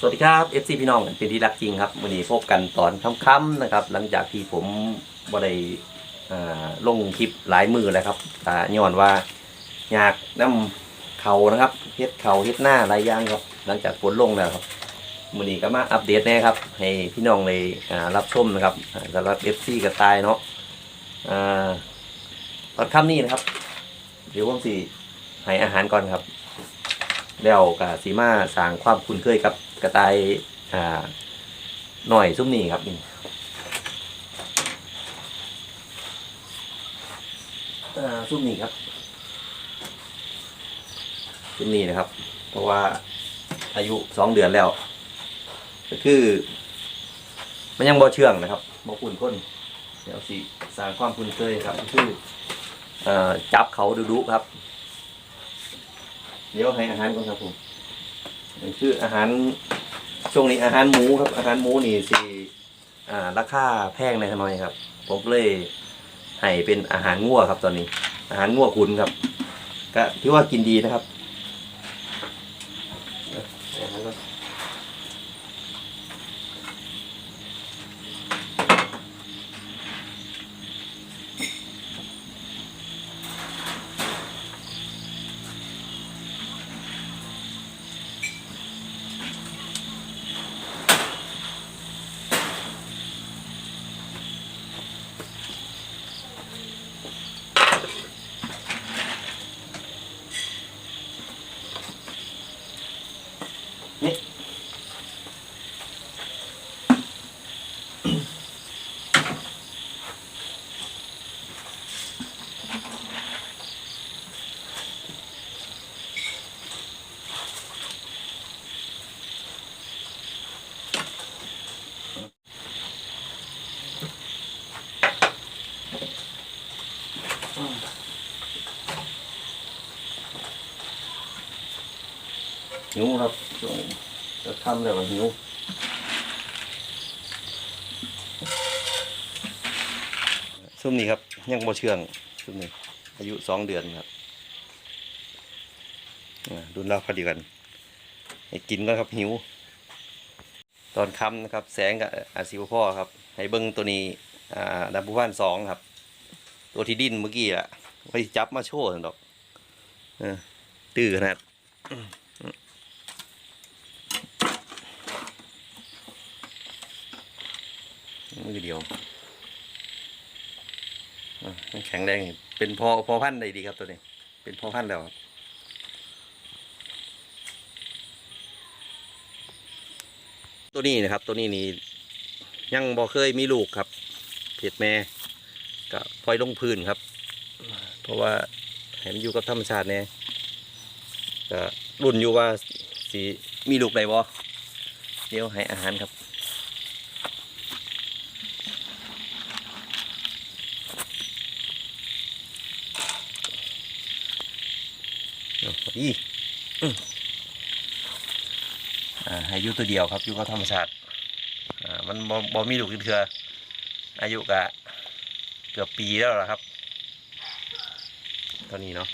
สวัสดีครับ FC พี่น้องเป็นที่รักจริงครับวันนี้พบกันตอนค่ำๆนะครับ หลังจากที่ผมบ่ได้ลงคลิปหลายมือแล้วครับแต่ย้อนว่าอยากนำเขานะครับเฮ็ดเขาเฮ็ดหน้าหลายอย่างครับ หลังจากฝนลงแล้วครับวันนี้ก็มาอัปเดตแน่ครับ ให้พี่น้องเลยรับชมนะครับสำหรับ FC กระต่ายเนาะอตอนค่ำนี้นะครับ เดี๋ยวผมสิให้อาหารก่อนครับแล้วกับสีมาสร้างความคุ้นเคยกับ กระต่ายอ่าหน่อยซุ้มนี่ครับนี่ซุ้มนี่ครับซุ้มนี่นะครับ เพราะว่าอายุสองเดือนแล้ว ก็คือ มันยังบ่เชื่องนะครับบ่คุ้นคนเดี๋ยวสิสร้างความคุ้นเคยครับ คืออจับเขาดุๆครับ เดี๋ยวให้อาหารก่อนครับผมนี่คืออาหาร ช่วงนี้อาหารหมูครับอาหารหมูนี่สิอ่าราคาแพงในหน่อยครับ ผมเลยให้เป็นอาหารง่วครับตอนนี้ อาหารง่วขุนครับ ก็ถือว่ากินดีนะครับ หิวครับช่วงจะทำแล้วก็หิวซุ่มนี้ครับ ยังบ่เชื่องซุ่มนี้อายุสองเดือนครับอ่ารุ่นเราพอดีกันให้กินก็ครับหิว ตอนค่ำนะครับ แสงกับอาซิวพ่อครับ ให้เบิ้งตัวนี้อ่าดับบุว่านสองครับ ตัวที่ดิ้นเมื่อกี้อะไว้จับมาโชว์สันดอกตื้อขนาด มือเดียวมันแข็งแรงเป็นพอพอพันธุ์ได้ดีครับตัวนี้ เป็นพอพันธุ์แล้วตัวนี้นะครับ ตัวนี้นี่ยังบ่เคยมีลูกครับเพจแม่ก็ปล่อยลงพื้นครับ เพราะว่าเห็นอยู่กับธรรมชาติแน่ก็รุ่นอยู่ว่าสีมีลูกได้บ่เดี๋ยวให้อาหารครับ เอาอีอ่าอายุตัวเดียวครับอยู่กับธรรมชาติอ่ามันบ่บ่มีลูกอีกเถื่ออายุกะเกือบปีแล้วล่ะครับตอนนี้เนาะ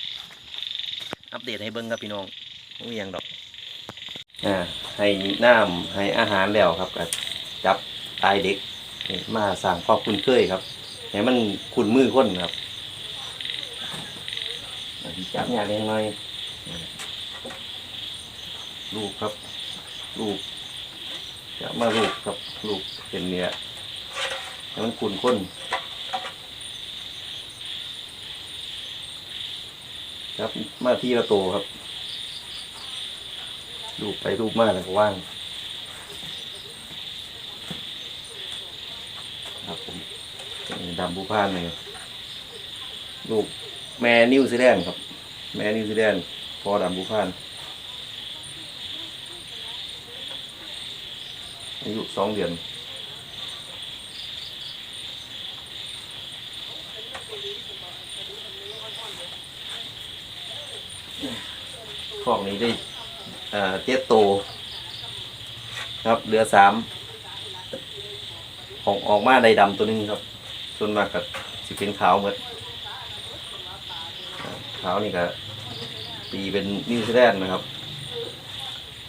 อัปเดตให้เบิ้งครับพี่น้องไม่มีหยังดอกอ่าให้น้ำให้อาหารแล้วครับก็จับตายเด็กมาสั่งความคุ้นเคยครับให้มันคุ้นมือคนครับจับเนี่ยเล็กน้อย ลูกครับ ลูกจะมาลูกครับลูกเป็นเนื้อแล้วมันขุนข้นครับมาที่ละโตครับลูกไปลูกมาแล้วก็ว่าง ครับผมดำบูพานเลยลูกแม่นิวซีแลนด์ครับ แม่นิวซีแลนด์ พอดำบูพานอายุสองเดือนขอกนี้ได้เจ็ดโต ครับเหลือสามออกออกมาได้ดำตัวนึงครับส่วนมากกับสิเป็นขาวหมดอ่าขาวนี่ก็ ปีเป็นนิวซีแลนด์นะครับ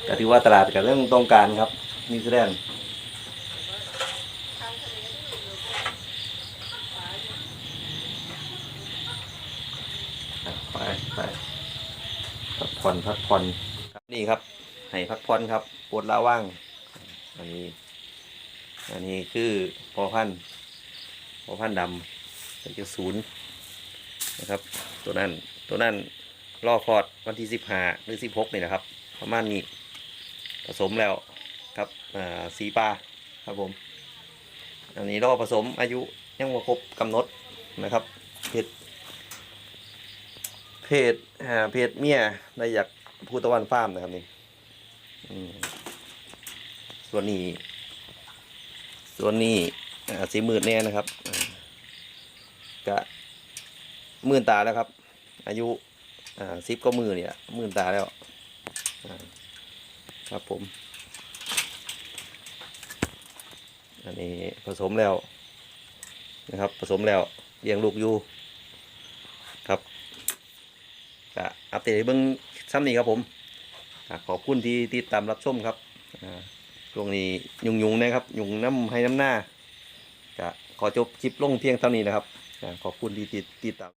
ก็ถือว่าตลาดกับเรื่องต้องการครับนิวซีแลนด์ไปไปพักผ่อนพักผ่อนนี่ครับ ให้พักผ่อนครับปวดลาว่าง อันนี้ อันนี้คือพอพันพอพันดำเป็นจุดศูนย์นะครับ ตัวนั้นตัวนั้น รอคลอดวันที่สิบห้าหรือสิบหกนี่นะครับ ประมาณนี้ผสมแล้วครับสีปลาครับผม อันนี้รอผสมอายุยังไม่ครบกำหนดนะครับเพศเพศเพศเมียได้จากภูตะวันฟาร์มนะครับนี่ส่วนนี้ ส่วนนี้สีมืดแน่นะครับกะมื่นตาแล้วครับ อายุ อ่าสิบก็มือเนี่ยมื่นตาแล้วครับผม อันนี้ผสมแล้วนะครับ ผสมแล้วเลี้ยงลูกอยู่ครับกะอัปเดตเบิ้งซ้ำนี้ครับผมขอบคุณที่ติดตามรับชมครับอ่าช่วงนี้ยุงยุงนะครับ ยุงน้ำให้น้ำหน้าก็ขอจบคลิปลงเพียงเท่านี้นะครับขอบคุณที่ติดตาม